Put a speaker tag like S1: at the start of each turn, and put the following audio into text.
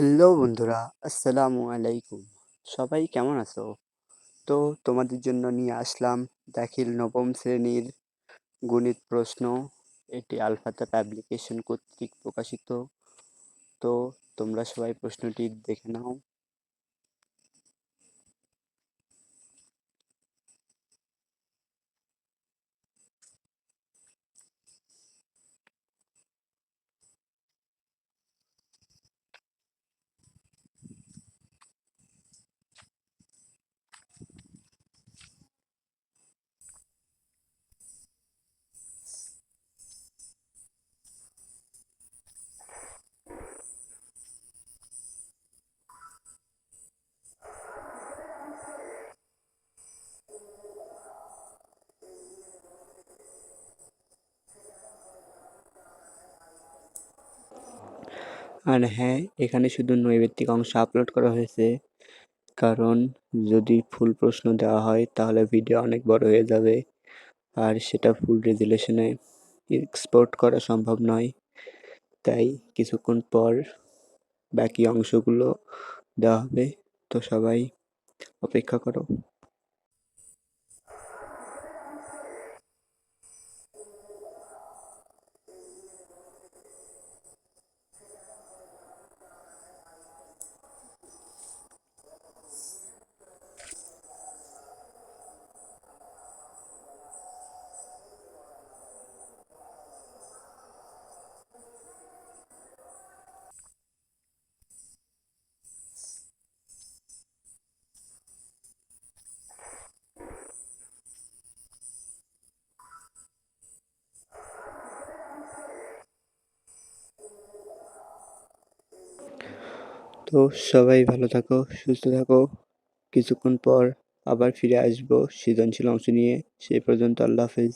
S1: Hello বন্ধুরা, আসসালামু আলাইকুম। সবাই কেমন আছো? তো তোমাদের জন্য নিয়ে আসলাম দাখিল নবম শ্রেণির গণিত প্রশ্ন। এটি আলফাতা অ্যাপ্লিকেশন কর্তৃক প্রকাশিত। তো তোমরা সবাই প্রশ্নটি দেখে নাও। আর হ্যাঁ এখানে শুধু নৈবেত্তিক অংশ আপলোড করা হয়েছে। কারণ যদি ফুল প্রশ্ন দেওয়া হয়, তাহলে ভিডিও অনেক বড় হয়ে যাবে। আর সেটা ফুল রেজুলেশনে এক্সপোর্ট করা সম্ভব নয়। তাই কিছুক্ষণ পর বাকি অংশগুলো দেওয়া হবে। তো সবাই অপেক্ষা করো। তো সবাই ভালো থাকো, সুস্থ থাকো। কিছুক্ষণ পর আবার ফিরে আসব, সৃজনশীল অংশ নিয়ে। সেই পর্যন্ত আল্লাহ হাফেজ।